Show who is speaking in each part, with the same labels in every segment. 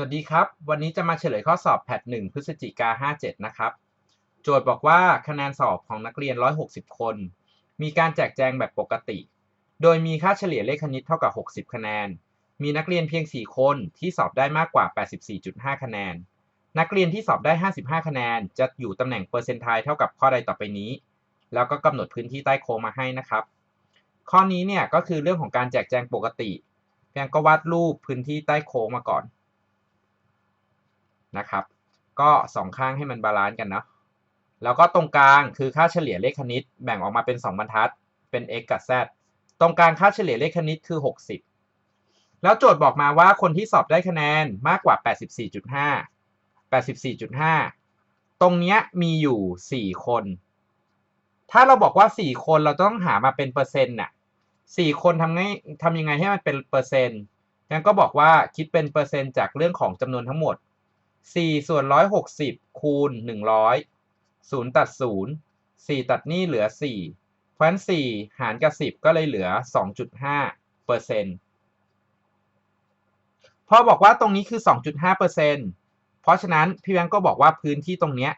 Speaker 1: สวัสดีครับ วันนี้จะมาเฉลยข้อสอบแพท1พฤศจิกา57 นะครับ โจทย์บอกว่าคะแนนสอบของนักเรียน 160 คน มีการแจกแจงแบบปกติ โดยมีค่าเฉลี่ยเลขคณิตเท่ากับ 60 คะแนน มีนักเรียนเพียง 4 คนที่สอบได้มากกว่า 84.5 คะแนน นักเรียนที่สอบได้ 55 คะแนน จะอยู่ตำแหน่งเปอร์เซนต์ไทเท่ากับข้อใดต่อไปนี้ แล้วก็กำหนดพื้นที่ใต้โค้งมาให้นะครับ ข้อนี้เนี่ยก็คือเรื่องของการแจกแจงปกติเพียงก็วาดรูปพื้นที่ใต้โค้งมาก่อน นะครับ ก็สองข้างให้มันบาลานซ์กันเนาะแล้วก็ตรงกลางคือค่าเฉลี่ยเลขคณิต แบ่งออกมาเป็น 2 บรรทัด เป็น x กับ z ตรงกลางค่าเฉลี่ยเลขคณิตคือ 60 แล้วโจทย์บอกมาว่าคนที่สอบได้คะแนนมากกว่า 84.5 84.5 ตรงเนี้ยมีอยู่ 4 คน ถ้าเราบอกว่า 4 คนเราต้องหามาเป็นเปอร์เซ็นต์น่ะ4คนทำไงทำยังไงให้มันเป็นเปอร์เซ็นต์งั้นก็บอกว่าคิดเป็นเปอร์เซ็นต์จากเรื่องของจำนวนทั้งหมด 4ส่วน160คูณ100 0ตัด0 4ตัดนี่เหลือ4เพราะฉะนั้น4หารกับ10ก็เลยเหลือ2.5เปอร์เซ็นต์พอบอกว่าตรงนี้คือ2.5เปอร์เซ็นต์เพราะฉะนั้นพี่แบงก์ก็บอกว่าพื้นที่ตรงนี้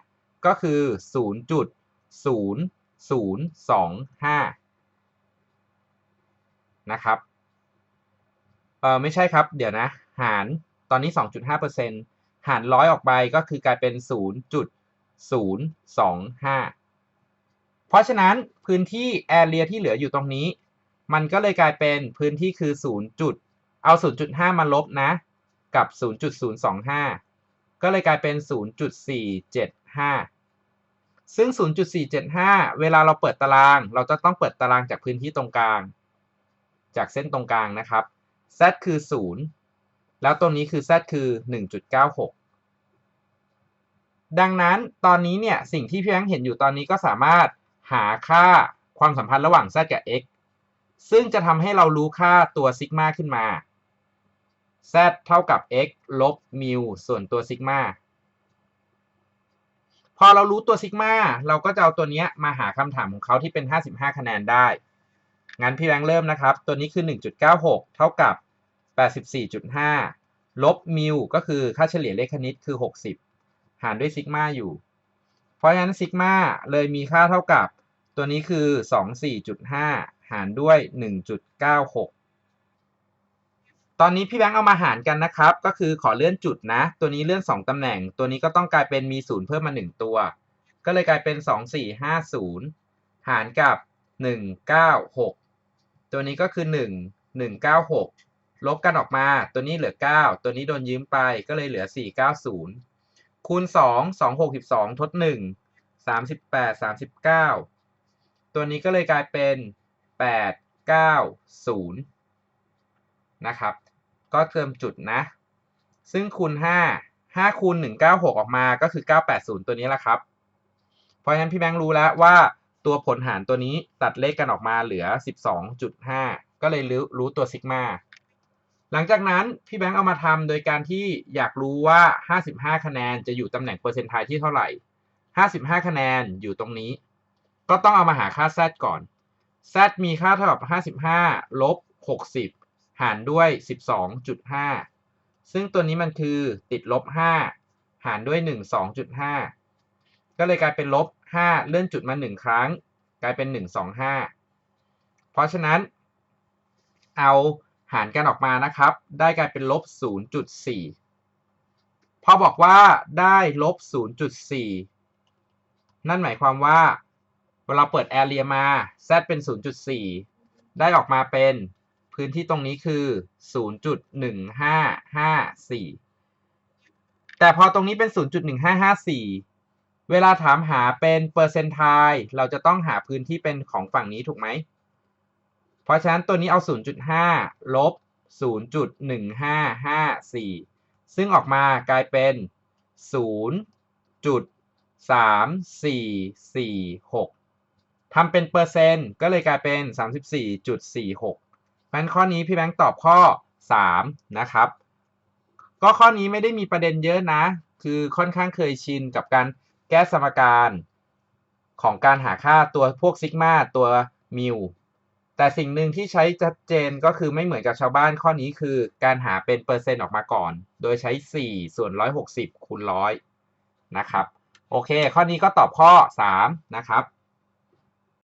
Speaker 1: ก็คือ0.0025นะครับ เออไม่ใช่ครับ เดี๋ยวนะ หาร ตอนนี้ 2.5เปอร์เซ็นต์ หารร้อยออกไปก็คือกลายเป็น 0.025 เพราะฉะนั้นพื้นที่แอเรียที่เหลืออยู่ตรงนี้ มันก็เลยกลายเป็นพื้นที่คือ 0 จุด เอา 0.5 มาลบนะ กับ 0.025 ก็เลยกลายเป็น 0.475 ซึ่ง 0.475 เวลาเราเปิดตาราง เราจะต้องเปิดตารางจากพื้นที่ตรงกลาง จากเส้นตรงกลางนะครับ z คือ 0 แล้วตรงนี้คือ z คือ 1.96 ดังนั้นตอนนี้เนี่ยสิ่งที่พี่แบงค์เห็นอยู่ตอนนี้ก็สามารถหาค่าความสัมพันธ์ระหว่าง z กับ x ซึ่งจะทำให้เรารู้ค่าตัวซิกมาขึ้นมา z เท่ากับ x ลบมิวส่วนตัวซิกมาพอเรารู้ตัวซิกมาเราก็จะเอาตัวนี้มาหาคำถามของเขาที่เป็น 55 คะแนนได้ งั้นพี่แบงค์เริ่มนะครับ ตัวนี้คือ 1.96 เท่ากับ 84.5 ลบมิวก็คือค่าเฉลี่ยเลขคณิตคือ 60 หารด้วยซิกมาอยู่ เพราะฉะนั้นซิกมาเลยมีค่าเท่ากับตัวนี้คือ 24.5 หารด้วย 1.96 ตอนนี้พี่แบงค์เอามาหารกันนะครับ ก็คือขอเลื่อนจุดนะ ตัวนี้เลื่อน 2 ตำแหน่ง ตัวนี้ก็ต้องกลายเป็นมี0เพิ่มมา 1 ตัว ก็เลยกลายเป็น 2450 หารกับ 196 ตัวนี้ก็คือ 1 196 ลบกันออกมา ตัวนี้เหลือ 9 ตัวนี้โดนยืมไปก็เลยเหลือ 490 คูณ 2 262 ทด 1 38 39 ตัวนี้ก็เลยกลายเป็น 890 นะครับ ก็เติมจุดนะ ซึ่งคูณ 5 5 คูณ 196 ออกมาก็คือ 980 ตัวนี้แหละครับ เพราะฉะนั้นพี่แบงค์รู้แล้วว่าตัวผลหารตัวนี้ตัดเลขกันออกมาเหลือ 12.5 ก็เลยรู้รู้ตัวซิกมา หลังจากนั้นพี่แบงค์เอามาทำโดยการที่อยากรู้ว่า 55 คะแนนจะอยู่ตำแหน่งเปอร์เซนต์ไทที่เท่าไหร่ 55 คะแนนอยู่ตรงนี้ ก็ต้องเอามาหาค่า z ก่อน z มีค่าเท่ากับ 55 ลบ 60 หารด้วย 12.5 ซึ่งตัวนี้มันคือติดลบ 5 หารด้วย 1 2.5 ก็เลยกลายเป็นลบ 5 เลื่อนจุดมา 1 ครั้ง กลายเป็น 125 เพราะฉะนั้นเอา หารกันออกมานะครับ ได้กลายเป็นลบ 0.4 พอบอกว่าได้ลบ 0.4 นั่นหมายความว่า เวลาเปิดแอเรียมา z เป็น 0.4 ได้ออกมาเป็นพื้นที่ตรงนี้คือ 0.1554 แต่พอตรงนี้เป็น 0.1554 เวลาถามหาเป็นเปอร์เซนต์ไทเราจะต้องหาพื้นที่เป็นของฝั่งนี้ถูกไหม ราะฉะนั้นตัวนี้เอา 0.5 ลบ 0.1554 ซึ่งออกมากลายเป็น 0.3446 ทำเป็นเปอร์เซ็นต์ก็เลยกลายเป็น 34.46เพราะฉะนั้นข้อนี้พี่แบงค์ตอบข้อ 3 นะครับ ก็ข้อนี้ไม่ได้มีประเด็นเยอะนะ คือค่อนข้างเคยชินกับการแก้สมการของการหาค่าตัวพวกซิกมาตัวมิว แต่สิ่งหนึ่งที่ใช้ชัดเจนก็คือไม่เหมือนกับชาวบ้านข้อนี้คือการหาเป็นเปอร์เซ็นต์ออกมาก่อน โดยใช้ 4 ส่วน 160คูณร้อยนะครับ โอเค ข้อนี้ก็ตอบข้อ 3 นะครับ